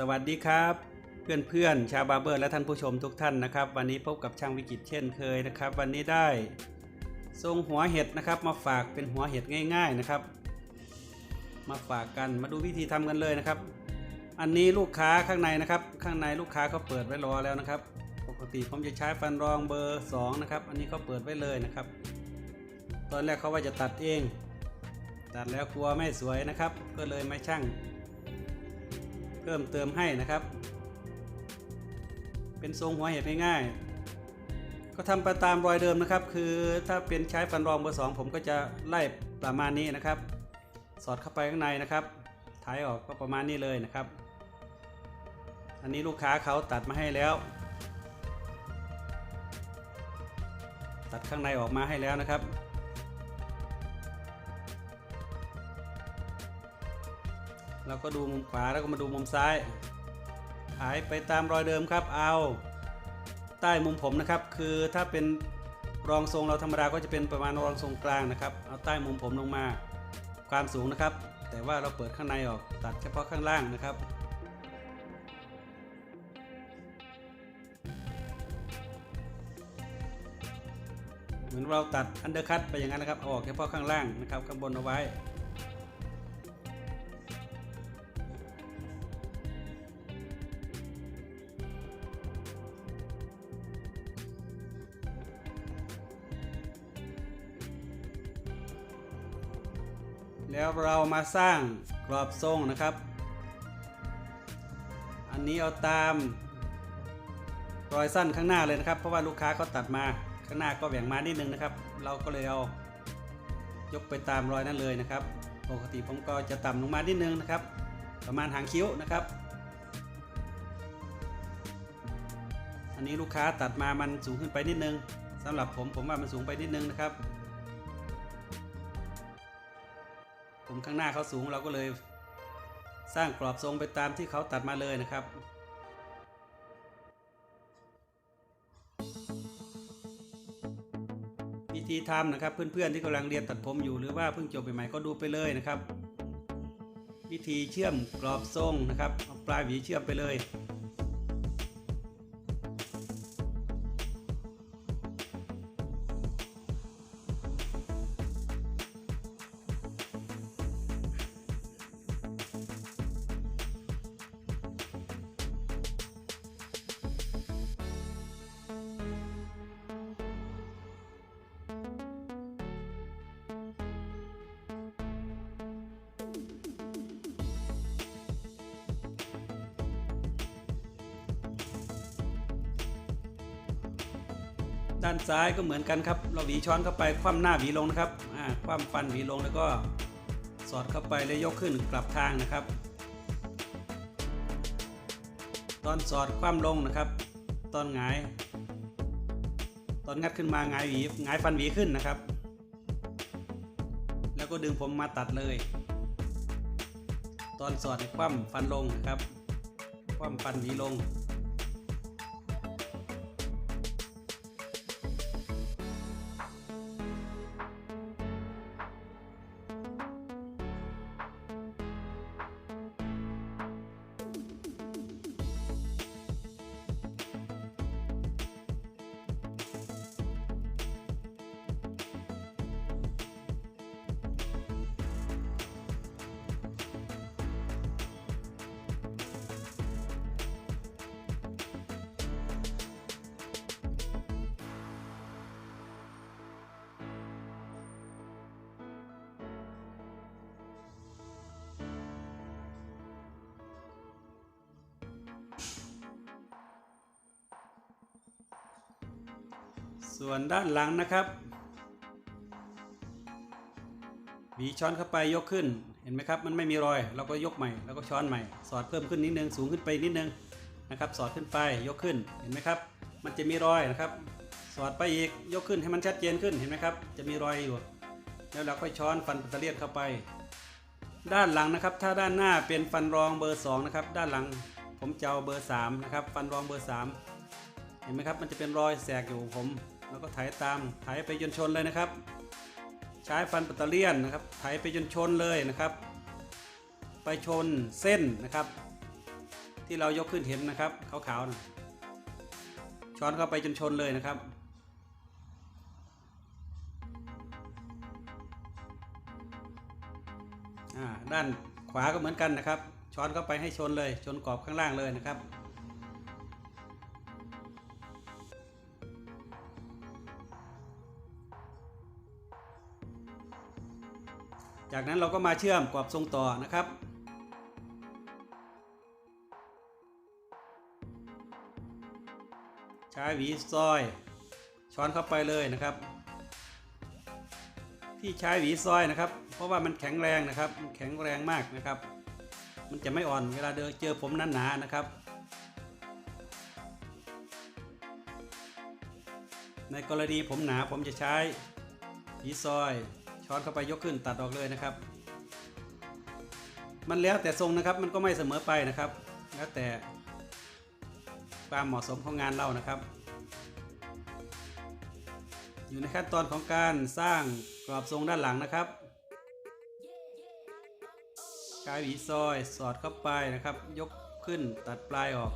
สวัสดีครับ เพื่อนๆชาวบาร์เบอร์และท่านผู้ชมทุกท่านนะครับ วันนี้พบกับช่างวิจิตเช่นเคยนะครับ วันนี้ได้ทรงหัวเห็ดนะครับ มาฝากเป็นหัวเห็ดง่าย ๆนะครับ มาฝากกันมาดูวิธีทำกันเลยนะครับ อันนี้ลูกค้าข้างในนะครับ ข้างในลูกค้าเขาเปิดไว้รอแล้วนะครับ ปกติผมจะใช้ฟันรองเบอร์2นะครับอันนี้เขาเปิดไว้เลยนะครับ ตอนแรกเขาว่าจะตัดเอง ตัดแล้วกลัวไม่สวยนะครับ ก็เลยไม่ช่าง เพิ่มเติมให้นะครับ เป็นทรงหัวเห็ดง่ายๆ ก็ทำไปตามรอยเดิมนะครับ คือถ้าเป็นใช้ฟันรองเบอร์สองผมก็จะไล่ประมาณนี้นะครับ สอดเข้าไปข้างในนะครับถ่ายออกก็ประมาณนี้เลยนะครับ อันนี้ลูกค้าเขาตัดมาให้แล้ว ตัดข้างในออกมาให้แล้วนะครับ เราก็ดูมุมขวาแล้วก็มาดูมุมซ้ายหายไปตามรอยเดิมครับ เอาใต้มุมผมนะครับ คือถ้าเป็นรองทรงเราธรรมดาก็จะเป็นประมาณรองทรงกลางนะครับ เอาใต้มุมผมลงมาความสูงนะครับ แต่ว่าเราเปิดข้างในออกตัดเฉพาะข้างล่างนะครับเหมือนเราตัดอันเดอร์คัตไปอย่างนั้นนะครับออกเฉพาะข้างล่างนะครับข้างบนเอาไว้ เรามาสร้างกรอบทรงนะครับ อันนี้เอาตามรอยสั้นข้างหน้าเลยนะครับ เพราะว่าลูกค้าเขาตัดมาข้างหน้าก็แหว่งมานิดนึงนะครับ เราก็เลยเอายกไปตามรอยนั้นเลยนะครับ ปกติผมก็จะต่ำลงมานิดนึงนะครับ ประมาณหางคิ้วนะครับ อันนี้ลูกค้าตัดมามันสูงขึ้นไปนิดนึงสำหรับผมผมว่ามันสูงไปนิดนึงนะครับ มข้างหน้าเขาสูงเราก็เลย สร้างกรอบทรงไปตามที่เขาตัดมาเลยนะครับวิธีทำนะครับ เพื่อนๆที่กำลังเรียนตัดผมอยู่หรือว่าเพิ่งจบใหม่ๆก็ดูไปเลยนะครับ วิธีเชื่อมกรอบทรงนะครับเอาปลายหวีเชื่อมไปเลย ด้านซ้ายก็เหมือนกันครับ เราหวีช้อนเข้าไปคว่ำหน้าหวีลงนะครับคว่ำฟันหวีลงแล้วก็สอดเข้าไปแล้วยกขึ้นกลับทางนะครับ ตอนสอดคว่ำลงนะครับ ตอนหงาย ตอนงัดขึ้นมาหงายหวีหงายฟันหวีขึ้นนะครับ แล้วก็ดึงผมมาตัดเลย ตอนสอดคว่ำฟันลงนะครับ คว่ำฟันหวีลง ส่วนด้านหลังนะครับหวีช้อนเข้าไปยกขึ้นเห็นไหมครับ มันไม่มีรอยเราก็ยกใหม่แล้วก็ช้อนใหม่ สอดเพิ่มขึ้นนิดนึงสูงขึ้นไปนิดนึงนะครับ สอดขึ้นไปยกขึ้นเห็นไหมครับ มันจะมีรอยนะครับ สอดไปอีกยกขึ้นให้มันชัดเจนขึ้นเห็นไหมครับ จะมีรอยอยู่ แล้วเราค่อยช้อนฟันปัตเตอร์เลียนเข้าไป ด้านหลังนะครับ ถ้าด้านหน้าเป็นฟันรองเบอร์2นะครับด้านหลังผมจะเอาเบอร์3นะครับฟันรองเบอร์ 3 เห็นไหมครับ มันจะเป็นรอยแสกอยู่ผม แล้วก็ไถตามไถไปจนชนเลยนะครับ ใช้ฟันปัตเตอร์เลียนนะครับไถไปจนชนเลยนะครับ ไปชนเส้นนะครับ ที่เรายกขึ้นเห็นนะครับขาวๆนะช้อนเข้าไปจนชนเลยนะครับอ่าด้านขวาก็เหมือนกันนะครับ ช้อนเข้าไปให้ชนเลย ชนกรอบข้างล่างเลยนะครับ จากนั้นเราก็มาเชื่อมกรอบทรงต่อนะครับ ใช้หวีซอย ช้อนเข้าไปเลยนะครับ ที่ใช้หวีซอยนะครับ เพราะว่ามันแข็งแรงนะครับมันแข็งแรงมากนะครับ มันจะไม่อ่อนเวลาเดินเจอผมหนาๆนะครับ ในกรณีผมหนาผมจะใช้หวีซอย ช้อนเข้าไปยกขึ้นตัดออกเลยนะครับ มันแล้วแต่ทรงนะครับมันก็ไม่เสมอไปนะครับ แล้วแต่ความเหมาะสมของงานเรานะครับ อยู่ในขั้นตอนของการสร้างกรอบทรงด้านหลังนะครับใช้หวีซอยสอดเข้าไปนะครับ ยกขึ้นตัดปลายออก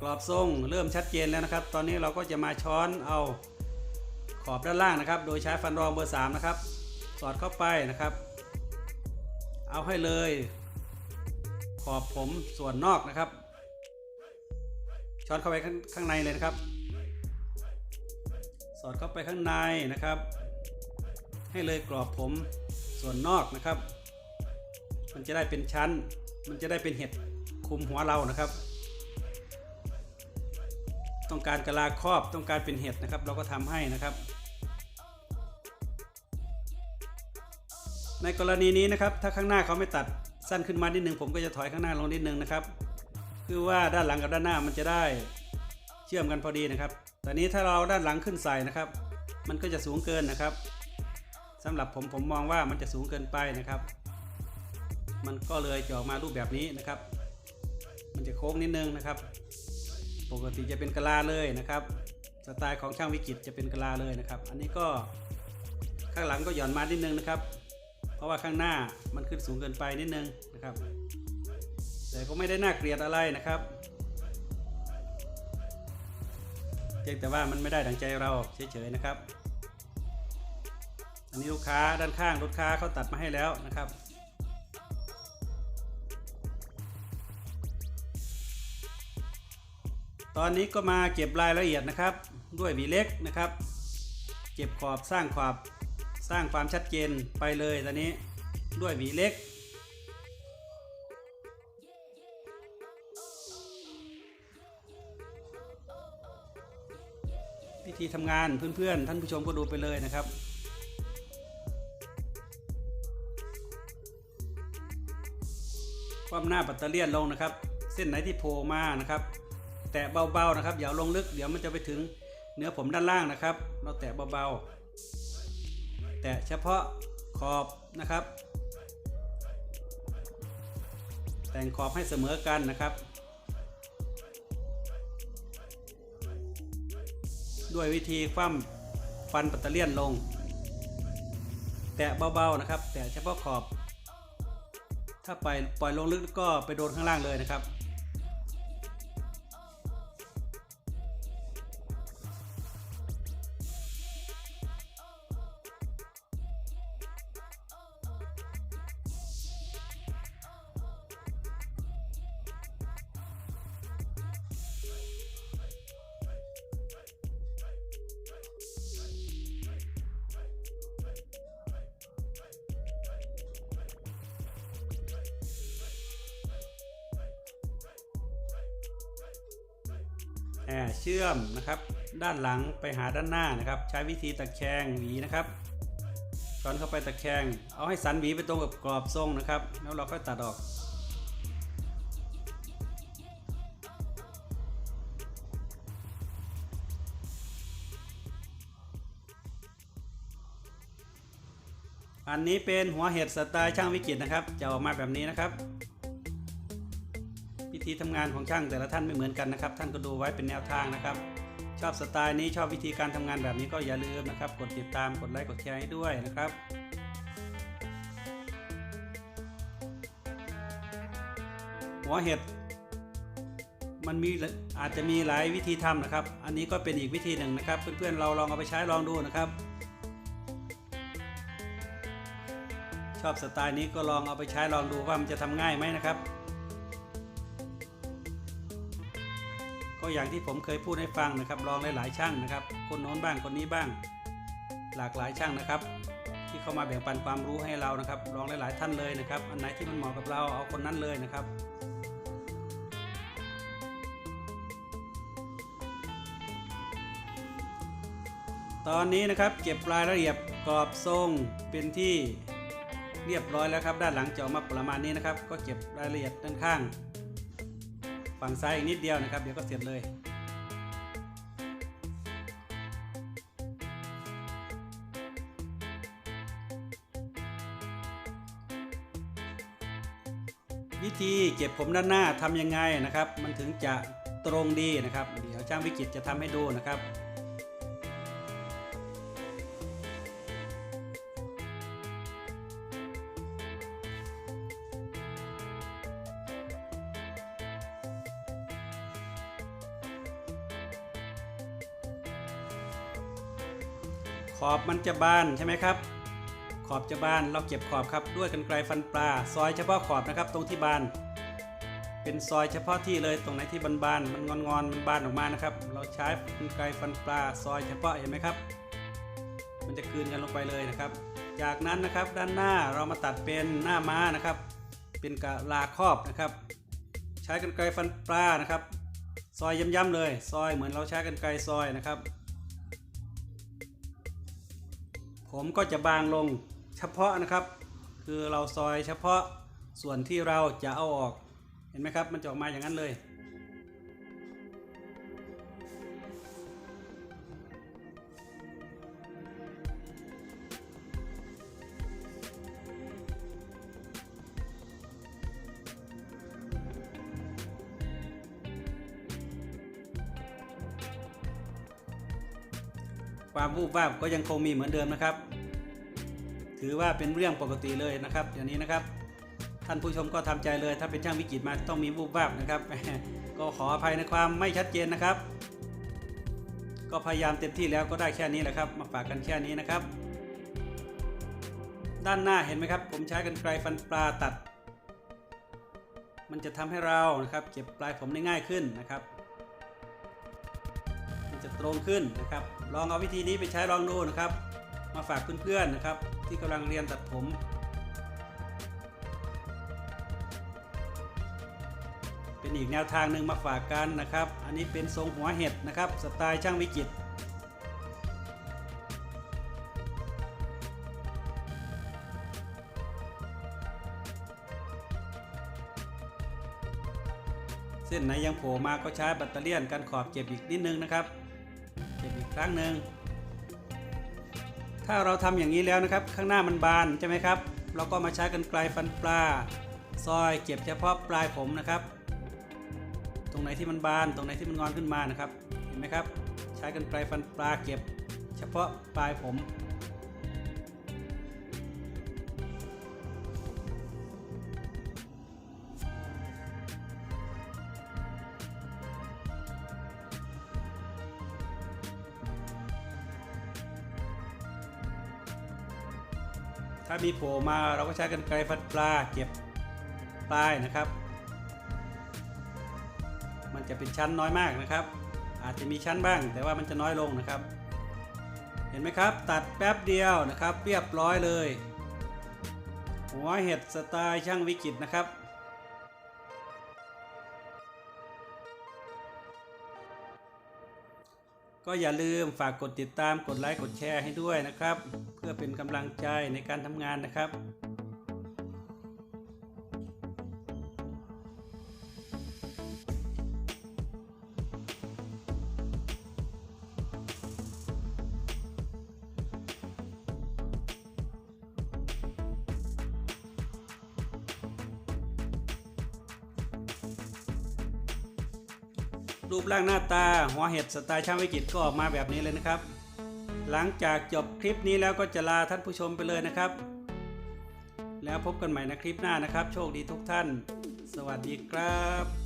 กรอบทรงเริ่มชัดเจนแล้วนะครับ ตอนนี้เราก็จะมาช้อนเอา ขอบด้านล่างนะครับ โดยใช้ฟันรองเบอร์ 3 นะครับ สอดเข้าไปนะครับ เอาให้เลย ขอบผมส่วนนอกนะครับ ช้อนเข้าไปข้างข้างในเลยนะครับ สอดเข้าไปข้างในนะครับ ให้เลยกรอบผมส่วนนอกนะครับ มันจะได้เป็นชั้น มันจะได้เป็นเห็ดคุมหัวเรานะครับต้องการกะลาครอบต้องการเป็นเห็ดนะครับ เราก็ทำให้นะครับ ในกรณีนี้นะครับถ้าข้างหน้าเขาไม่ตัดสั้นขึ้นมานิดนึงผมก็จะถอยข้างหน้าลงนิดนึงนะครับ คือว่าด้านหลังกับด้านหน้ามันจะได้เชื่อมกันพอดีนะครับแต่นี้ถ้าเราด้านหลังขึ้นใส่นะครับ มันก็จะสูงเกินนะครับสำหรับผมผมมองว่ามันจะสูงเกินไปนะครับ มันก็เลยจะออกมารูปแบบนี้นะครับ มันจะโค้งนิดนึงนะครับ ปกติจะเป็นกะลาเลยนะครับ สไตล์ของช่างวิจิตรจะเป็นกะลาเลยนะครับ อันนี้ก็ข้างหลังก็หย่อนมานิดนึงนะครับ เพราะว่าข้างหน้ามันขึ้นสูงเกินไปนิดนึงนะครับ แต่ก็ไม่ได้น่าเกลียดอะไรนะครับเพียงแต่ว่ามันไม่ได้ดังใจเราเฉยๆนะครับ อันนี้ลูกค้าด้านข้างลูกค้าเขาตัดมาให้แล้วนะครับตอนนี้ก็มาเก็บรายละเอียดนะครับ ด้วยหวีเล็กนะครับ เก็บขอบสร้างขอบ สร้างความชัดเจนไปเลยตอนนี้ด้วยหวีเล็ก วิธีทำงานเพื่อนๆ ท่านผู้ชมก็ดูไปเลยนะครับความหน้าปัตเตอร์เลียนลงนะครับ เส้นไหนที่โผล่มานะครับ แตะเบาๆนะครับอย่าลงลึกเดี๋ยวมันจะไปถึงเนื้อผมด้านล่างนะครับ เราแตะเบาๆ แตะเฉพาะขอบนะครับ แต่งขอบให้เสมอกันนะครับ ด้วยวิธีคว่ำฟันปัตเตอร์เลียนลง แตะเบาๆนะครับ แตะเฉพาะขอบ ถ้าปปล่อยลงลึกก็ไปโดนข้างล่างเลยนะครับ เชื่อมนะครับ ด้านหลังไปหาด้านหน้านะครับ ใช้วิธีตะแคงหวีนะครับช้อนเข้าไปตะแคง เอาให้สันหวีไปตรงกับกรอบทรงนะครับ แล้วเราค่อยตัดออกอันนี้เป็นหัวเห็ดสไตล์ช่างวิจิตนะครับ จะออกมาแบบนี้นะครับ ธีทำงานของช่างแต่ละท่านไม่เหมือนกันนะครับ ท่านก็ดูไว้เป็นแนวทางนะครับ ชอบสไตล์นี้ชอบวิธีการทำงานแบบนี้ก็อย่าลืมนะครับ กดติดตามกดไลค์กดแชร์ให้ด้วยนะครับหัวเห็ดมันมีอาจจะมีหลายวิธีทำนะครับ อันนี้ก็เป็นอีกวิธีหนึ่งนะครับ เพื่อนๆเราลองเอาไปใช้ลองดูนะครับ ชอบสไตล์นี้ก็ลองเอาไปใช้ลองดูว่ามันจะทำง่ายไหมนะครับ ก็อย่างที่ผมเคยพูดให้ฟังนะครับ ลองหลายๆช่างนะครับ คนโน้นบ้างคนนี้บ้าง หลากหลายช่างนะครับ ที่เข้ามาแบ่งปันความรู้ให้เรานะครับ ลองหลายๆท่านเลยนะครับ อันไหนที่มันเหมาะกับเราเอาคนนั้นเลยนะครับตอนนี้นะครับเก็บรายละเอียดกรอบทรงเป็นที่เรียบร้อยแล้วครับ ด้านหลังจะออกมาประมาณนี้นะครับ ก็เก็บรายละเอียดด้านข้าง ฝั่งซ้ายอีกนิดเดียวนะครับ เดี๋ยวก็เสร็จเลยวิธีเก็บผมด้านหน้าทำยังไงนะครับ มันถึงจะตรงดีนะครับ เดี๋ยวช่างวิกิตจะทำให้ดูนะครับ ขอบมันจะบานใช่ไหมครับ ขอบจะบานเราเก็บขอบครับด้วยกันไกรฟันปลา ซอยเฉพาะขอบนะครับตรงที่บาน เป็นซอยเฉพาะที่เลยตรงไหนที่บานๆมันงอนๆมันบานออกมานะครับ เราใช้กันไกรฟันปลา ซอยเฉพาะเห็นไหมครับ มันจะคืนกันลงไปเลยนะครับ จากนั้นนะครับด้านหน้าเรามาตัดเป็นหน้าม้านะครับ เป็นกะลาครอบนะครับ ใช้กันไกรฟันปลานะครับ ซอยย้ำๆเลย ซอยเหมือนเราใช้กันไกรซอยนะครับ ผมก็จะบางลงเฉพาะนะครับ คือเราซอยเฉพาะส่วนที่เราจะเอาออก เห็นไหมครับ มันจะออกมาอย่างนั้นเลย ความวูบวาบก็ยังคงมีเหมือนเดิมนะครับ ถือว่าเป็นเรื่องปกติเลยนะครับอย่างนี้นะครับ ท่านผู้ชมก็ทำใจเลย ถ้าเป็นช่างวิจิตมาต้องมีวูบวาบนะครับ ก็ขออภัยในความไม่ชัดเจนนะครับ ก็พยายามเต็มที่แล้วก็ได้แค่นี้แหละครับ มาฝากกันแค่นี้นะครับ ด้านหน้าเห็นไหมครับ ผมใช้กันไกรฟันปลาตัด มันจะทำให้เรานะครับ เก็บปลายผมได้ง่ายขึ้นนะครับ ตรงขึ้นนะครับ ลองเอาวิธีนี้ไปใช้ลองดูนะครับ มาฝากเพื่อนๆนะครับ ที่กำลังเรียนตัดผม เป็นอีกแนวทางหนึ่งมาฝากกันนะครับ อันนี้เป็นทรงหัวเห็ดนะครับ สไตล์ช่างวิจิตรเส้นไหนยังโผล่มาก็ใช้แบตเตอรี่กันขอบเก็บอีกนิดนึงนะครับ ครั้งหนึ่ง ถ้าเราทำอย่างนี้แล้วนะครับ ข้างหน้ามันบานใช่ไหมครับ เราก็มาใช้กันไกลฟันปลา ซอยเก็บเฉพาะปลายผมนะครับ ตรงไหนที่มันบาน ตรงไหนที่มันงอนขึ้นมานะครับ เห็นไหมครับ ใช้กันไกลฟันปลาเก็บ เฉพาะปลายผม ถ้ามีโผล่มาเราก็ใช้กันไกลฟัดปลาเก็บปลายนะครับ มันจะเป็นชั้นน้อยมากนะครับ อาจจะมีชั้นบ้าง แต่ว่ามันจะน้อยลงนะครับ เห็นไหมครับ ตัดแป๊บเดียวนะครับ เรียบร้อยเลย หัวเห็ดสไตล์ช่างวิกิตนะครับ ก็อย่าลืมฝากกดติดตามกดไลค์กดแชร์ให้ด้วยนะครับ เพื่อเป็นกำลังใจในการทำงานนะครับ รูปร่างหน้าตาหัวเห็ดสไตล์ช่างวิจิตก็ออกมาแบบนี้เลยนะครับ หลังจากจบคลิปนี้แล้วก็จะลาท่านผู้ชมไปเลยนะครับ แล้วพบกันใหม่ในคลิปหน้านะครับ โชคดีทุกท่าน สวัสดีครับ